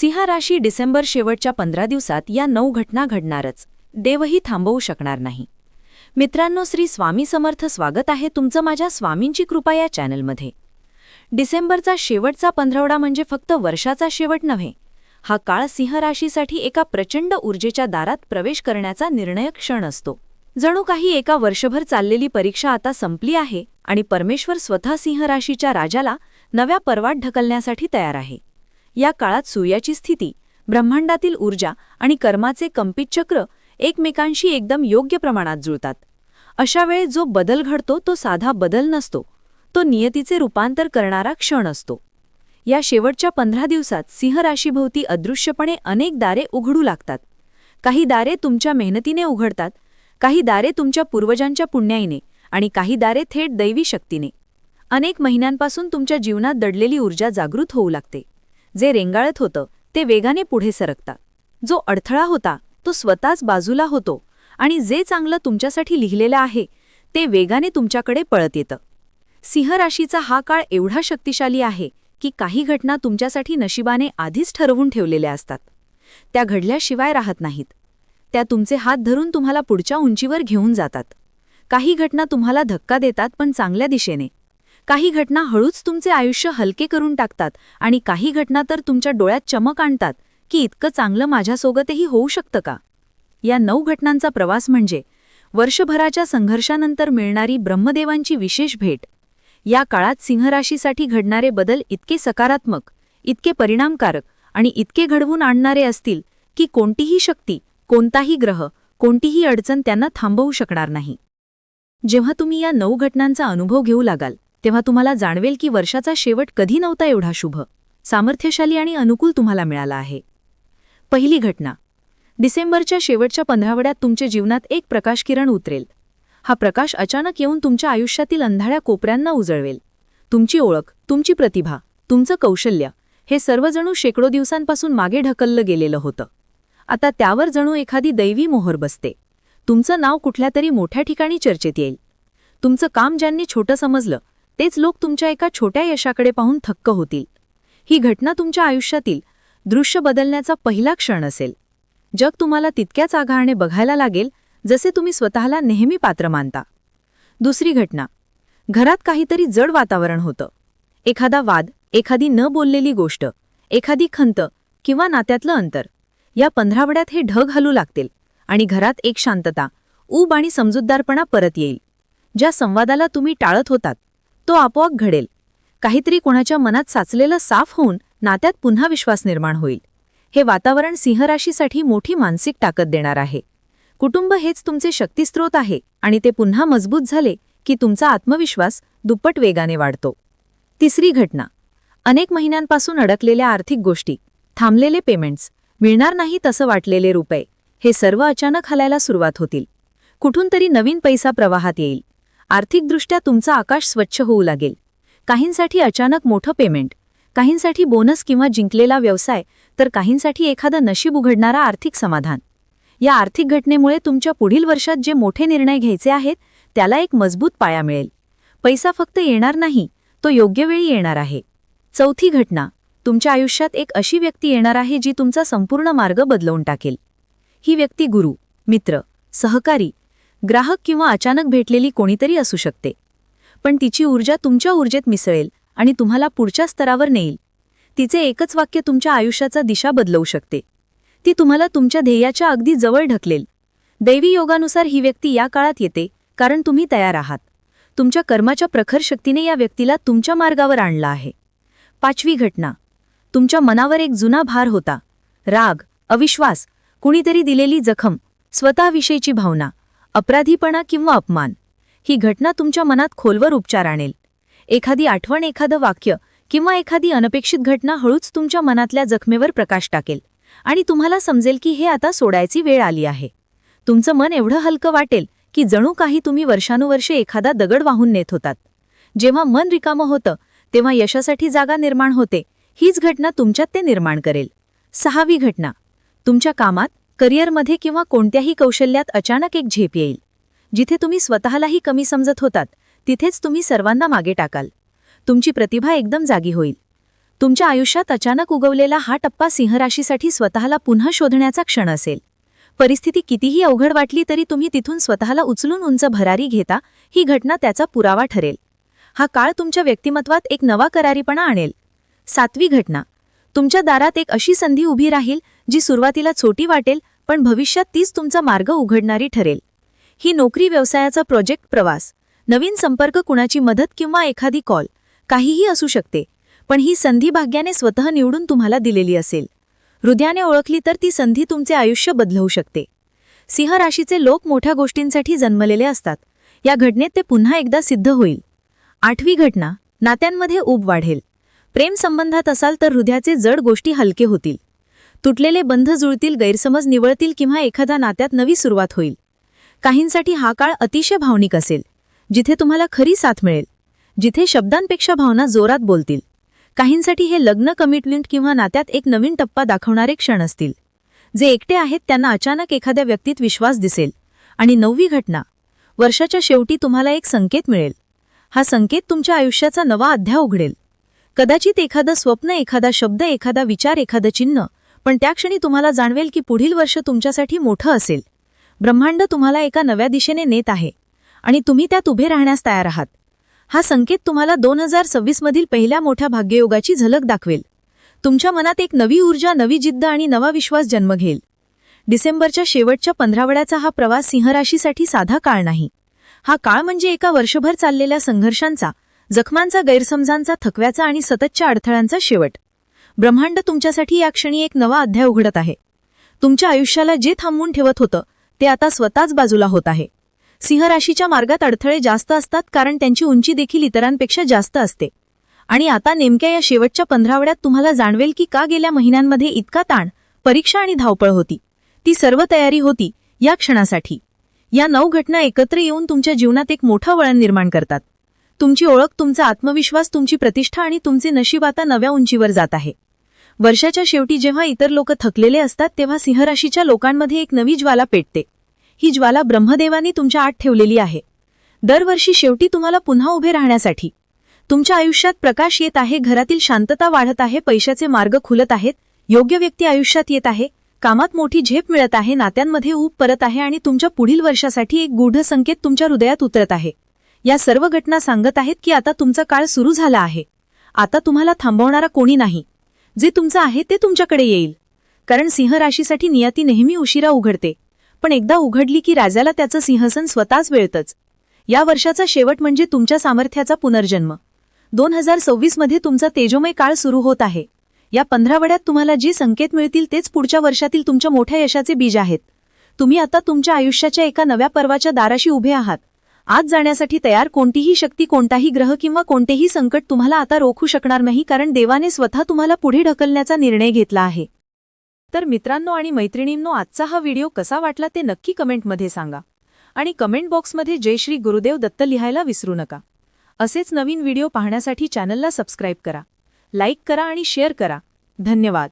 सिंह राशी डिसेंबर शेवटच्या पंधरा दिवसात या नऊ घटना घडणारच. देवही थांबवू शकणार नाही. मित्रांनो श्री स्वामी समर्थ स्वागत आहे तुमचं माझ्या स्वामींची कृपा या चॅनलमध्ये. डिसेंबरचा शेवटचा पंधरवडा म्हणजे फक्त वर्षाचा शेवट नव्हे हा काळ सिंह राशीसाठी एका प्रचंड ऊर्जेच्या दारात प्रवेश करण्याचा निर्णय क्षण असतो. जणू काही एका वर्षभर चाललेली परीक्षा आता संपली आहे आणि परमेश्वर स्वतः सिंह राशीच्या राजाला नव्या पर्वात ढकलण्यासाठी तयार आहे. या काळात सूर्याची स्थिती ब्रह्मांडातील ऊर्जा आणि कर्माचे कंपित चक्र एकमेकांशी एकदम योग्य प्रमाणात जुळतात. अशा वेळी जो बदल घडतो तो साधा बदल नसतो. तो नियतीचे रूपांतर करणारा क्षण असतो. या शेवटच्या पंधरा दिवसात सिंह राशीभोवती अदृश्यपणे अनेक दारे उघडू लागतात. काही दारे तुमच्या मेहनतीने उघडतात काही दारे तुमच्या पूर्वजांच्या पुण्याईने आणि काही दारे थेट दैवी शक्तीने. अनेक महिन्यांपासून तुमच्या जीवनात दडलेली ऊर्जा जागृत होऊ लागते. जे रेंगाळत होतं ते वेगाने पुढे सरकतात जो अडथळा होता तो स्वतःच बाजूला होतो आणि जे चांगलं तुमच्यासाठी लिहिलेलं आहे ते वेगाने तुमच्याकडे पळत येतं. सिंह राशीचा हा काळ एवढा शक्तिशाली आहे की काही घटना तुमच्यासाठी नशिबाने आधीच ठरवून ठेवलेल्या असतात. त्या घडल्याशिवाय राहत नाहीत. त्या तुमचे हात धरून तुम्हाला पुढच्या उंचीवर घेऊन जातात. काही घटना तुम्हाला धक्का देतात पण चांगल्या दिशेने. काही घटना हळूच तुमचे आयुष्य हलके करून टाकतात आणि काही घटना तर तुमच्या डोळ्यात चमक आणतात की इतकं चांगलं माझ्यासोबतही होऊ शकतं का? या नऊ घटनांचा प्रवास म्हणजे वर्षभराच्या संघर्षानंतर मिळणारी ब्रह्मदेवांची विशेष भेट. या काळात सिंहराशीसाठी घडणारे बदल इतके सकारात्मक इतके परिणामकारक आणि इतके घडवून आणणारे असतील की कोणतीही शक्ती कोणताही ग्रह कोणतीही अडचण त्यांना थांबवू शकणार नाही. जेव्हा तुम्ही या नऊ घटनांचा अनुभव घेऊ लागाल तेव्हा तुम्हाला जाणवेल की वर्षाचा शेवट कधी नव्हता एवढा शुभ. सामर्थ्यशाली आणि अनुकूल तुम्हाला मिळाला आहे. पहिली घटना. डिसेंबरच्या शेवटच्या पंधरावड्यात तुमच्या जीवनात एक प्रकाशकिरण उतरेल. हा प्रकाश अचानक येऊन तुमच्या आयुष्यातील अंधाळ्या कोपऱ्यांना उजळवेल. तुमची ओळख तुमची प्रतिभा तुमचं कौशल्य हे सर्व जणू शेकडो दिवसांपासून मागे ढकललं गेलेलं होतं. आता त्यावर जणू एखादी दैवी मोहर बसते. तुमचं नाव कुठल्या तरी मोठ्या ठिकाणी चर्चेत येईल. तुमचं काम ज्यांनी छोटं समजलं तेच लोक तुमच्या एका छोट्या यशाकडे पाहून थक्क होतील. ही घटना तुमच्या आयुष्यातील दृश्य बदलण्याचा पहिला क्षण असेल. जग तुम्हाला तितक्याच आघारणे बघायला लागेल जसे तुम्ही स्वतःला नेहमी पात्र मानता. दुसरी घटना. घरात काहीतरी जड वातावरण होतं. एखादा वाद एखादी न बोललेली गोष्ट एखादी खंत किंवा नात्यातलं अंतर या पंधरावड्यात हे ढग हलू लागतील आणि घरात एक शांतता ऊब आणि समजूतदारपणा परत येईल ज्या संवादाला तुम्ही टाळत होतात. तो आपोआप घडेल. काहीतरी कोणाच्या मनात साचलेलं साफ होऊन नात्यात पुन्हा विश्वास निर्माण होईल. हे वातावरण सिंहराशीसाठी मोठी मानसिक ताकद देणार आहे. कुटुंब हेच तुमचे शक्तीस्त्रोत आहे आणि ते पुन्हा मजबूत झाले की तुमचा आत्मविश्वास दुप्पट वेगाने वाढतो. तिसरी घटना. अनेक महिन्यांपासून अडकलेल्या आर्थिक गोष्टी थांबलेले पेमेंट्स मिळणार नाही तसं वाटलेले रुपये हे सर्व अचानक हलायला सुरुवात होतील. कुठून तरी नवीन पैसा प्रवाहात येईल. आर्थिकदृष्ट्या तुमचा आकाश स्वच्छ होऊ लागेल. काहींसाठी अचानक मोठं पेमेंट काहींसाठी बोनस किंवा जिंकलेला व्यवसाय तर काहींसाठी एखादं नशीब उघडणारा आर्थिक समाधान. या आर्थिक घटनेमुळे तुमच्या पुढील वर्षात जे मोठे निर्णय घ्यायचे आहेत त्याला एक मजबूत पाया मिळेल. पैसा फक्त येणार नाही तो योग्य वेळी येणार आहे. चौथी घटना तुमच्या आयुष्यात एक अशी व्यक्ती येणार आहे जी तुमचा संपूर्ण मार्ग बदलवून टाकेल. ही व्यक्ती गुरु मित्र सहकारी ग्राहक किंवा अचानक भेटलेली कोणीतरी असू शकते. पण तिची ऊर्जा तुमच्या ऊर्जेत मिसळेल आणि तुम्हाला पुढच्या स्तरावर नेईल. तिचे एकच वाक्य तुमच्या आयुष्याचा दिशा बदलवू शकते. ती तुम्हाला तुमच्या ध्येयाच्या अगदी जवळ ढकलेल. दैवी योगानुसार ही व्यक्ती या काळात येते कारण तुम्ही तयार आहात. तुमच्या कर्माच्या प्रखर शक्तीने या व्यक्तीला तुमच्या मार्गावर आणला आहे. पाचवी घटना. तुमच्या मनावर एक जुना भार होता. राग अविश्वास कुणीतरी दिलेली जखम स्वतःविषयीची भावना. अपराधीपणा किंवा अपमान. ही घटना तुमच्या मनात खोलवर उपचार आणेल. एखादी आठवण एखादं वाक्य किंवा एखादी अनपेक्षित घटना हळूच तुमच्या मनातल्या जखमेवर प्रकाश टाकेल आणि तुम्हाला समजेल की हे आता सोडायची वेळ आली आहे. तुमचं मन एवढं हलकं वाटेल की जणू काही तुम्ही वर्षानुवर्षे एखादा दगड वाहून नेत होतात. जेव्हा मन रिकामं होतं तेव्हा यशासाठी जागा निर्माण होते हीच घटना तुमच्यात ते निर्माण करेल. सहावी घटना. तुमच्या कामात करिअरमध्ये किंवा कोणत्याही कौशल्यात अचानक एक झेप येईल. जिथे तुम्ही स्वतःलाही कमी समजत होतात तिथेच तुम्ही सर्वांना मागे टाकाल. तुमची प्रतिभा एकदम जागी होईल. तुमच्या आयुष्यात अचानक उगवलेला हा टप्पा सिंहराशीसाठी स्वतःला पुन्हा शोधण्याचा क्षण असेल. परिस्थिती कितीही अवघड वाटली तरी तुम्ही तिथून स्वतःला उचलून उंच भरारी घेता ही घटना त्याचा पुरावा ठरेल. हा काळ तुमच्या व्यक्तिमत्वात एक नवा करारीपणा आणेल. सातवी घटना. तुमच्या दारात एक अशी संधी उभी राहील जी सुरुवातीला छोटी वाटेल पण भविष्यात तीच तुमचा मार्ग उघडणारी ठरेल. ही नोकरी व्यवसायाचा प्रोजेक्ट प्रवास. नवीन संपर्क कुणाची मदत किंवा एखादी कॉल काहीही असू शकते पण ही संधी भाग्याने स्वतः निवडून तुम्हाला दिलेली असेल. हृदयाने ओळखली तर ती संधी तुमचे आयुष्य बदलवू शकते. सिंह राशीचे लोक मोठ्या गोष्टींसाठी जन्मलेले असतात. या घटनेत ते पुन्हा एकदा सिद्ध होईल. आठवी घटना नात्यांमध्ये ऊब वाढेल. प्रेमसंबंधात असाल तर हृदयाचे जड गोष्टी हलके होतील. तुटलेले बंध जुळतील गैरसमज निवळतील किंवा एखाद्या नात्यात नवी सुरुवात होईल. काहींसाठी हा काळ अतिशय भावनिक असेल जिथे तुम्हाला खरी साथ मिळेल जिथे शब्दांपेक्षा भावना जोरात बोलतील. काहींसाठी हे लग्न कमिटमेंट किंवा नात्यात एक नवीन टप्पा दाखवणारे क्षण असतील. जे एकटे आहेत त्यांना अचानक एखाद्या व्यक्तीत विश्वास दिसेल. आणि नववी घटना वर्षाच्या शेवटी तुम्हाला एक संकेत मिळेल. हा संकेत तुमच्या आयुष्याचा नवा अध्याय उघडेल. कदाचित एखादं स्वप्न एखादा शब्द एखादा विचार एखादं चिन्ह पण त्या क्षणी तुम्हाला जाणवेल की पुढील वर्ष तुमच्यासाठी मोठं असेल. ब्रह्मांड तुम्हाला एका नव्या दिशेने नेत आहे आणि तुम्ही त्यात उभे राहण्यास तयार आहात. हा संकेत तुम्हाला दोन हजार सव्वीसमधील पहिल्या मोठ्या भाग्ययोगाची झलक दाखवेल. तुमच्या मनात एक नवी ऊर्जा नवी जिद्द आणि नवा विश्वास जन्म घेईल. डिसेंबरच्या शेवटच्या पंधरावड्याचा हा प्रवास सिंहराशीसाठी साधा काळ नाही. हा काळ म्हणजे एका वर्षभर चाललेल्या संघर्षांचा जखमांचा गैरसमजांचा थकव्याचा आणि सततच्या अडथळ्यांचा शेवट. ब्रह्मांड तुमच्यासाठी या क्षणी एक नवा अध्याय उघडत आहे. तुमच्या आयुष्याला जे थांबवून ठेवत होतं ते आता स्वतःच बाजूला होत आहे. सिंह राशीच्या मार्गात अडथळे जास्त असतात कारण त्यांची उंची देखील इतरांपेक्षा जास्त असते. आणि आता नेमक्या या शेवटच्या पंधरावड्यात तुम्हाला जाणवेल की का गेल्या महिन्यांमध्ये इतका ताण परीक्षा आणि धावपळ होती. ती सर्व तयारी होती या क्षणासाठी. या नऊ घटना एकत्र येऊन तुमच्या जीवनात एक मोठं वळण निर्माण करतात. तुमची ओळख तुमचा आत्मविश्वास तुमची प्रतिष्ठा आणि तुमचे नशीब आता नव्या उंचीवर जात आहे. वर्षाच्या शेवटी जेव्हा इतर लोक थकलेले असतात तेव्हा सिंहराशीच्या लोकांमध्ये एक नवी ज्वाला पेटते. ही ज्वाला ब्रह्मदेवानी तुमच्या आत ठेवलेली आहे. दरवर्षी शेवटी तुम्हाला पुन्हा उभे राहण्यासाठी. तुमच्या आयुष्यात प्रकाश येत आहे घरातील शांतता वाढत आहे पैशाचे मार्ग खुलत आहेत योग्य व्यक्ती आयुष्यात येत आहे कामात मोठी झेप मिळत आहे नात्यांमध्ये ऊब परत आहे आणि तुमच्या पुढील वर्षासाठी एक गूढ संकेत तुमच्या हृदयात उतरत आहे. या सर्व घटना सांगत आहेत की आता तुमचा काळ सुरू झाला आहे. आता तुम्हाला थांबवणारा कोणी नाही. जे तुमचं आहे ते तुमच्याकडे येईल. कारण सिंह राशीसाठी नियती नेहमी उशिरा उघडते. पण एकदा उघडली की राजाला त्याचं सिंहसन स्वतःच वेळतच. या वर्षाचा शेवट म्हणजे तुमच्या सामर्थ्याचा पुनर्जन्म. दोन हजार सव्वीसमध्ये तुमचा तेजोमय काळ सुरू होत आहे. या पंधरावड्यात तुम्हाला जे संकेत मिळतील तेच पुढच्या वर्षातील तुमच्या मोठ्या यशाचे बीज आहेत. तुम्ही आता तुमच्या आयुष्याच्या एका नव्या पर्वाच्या दाराशी उभे आहात. आज जाण्यासाठी तयार कोणतीही शक्ती कोणताही ग्रह किंवा कोणतेही संकट तुम्हाला आता रोखू शकणार नाही कारण देवाने स्वतः तुम्हाला पुढे ढकलण्याचा निर्णय घेतला आहे. तर मित्रांनो आणि मैत्रिणींनो आजचा हा व्हिडिओ कसा वाटला ते नक्की कमेंटमध्ये सांगा. आणि कमेंट बॉक्समध्ये जय श्री गुरुदेव दत्त लिहायला विसरू नका. असेच नवीन व्हिडिओ पाहण्यासाठी चॅनलला सबस्क्राईब करा. लाईक करा आणि शेअर करा. धन्यवाद.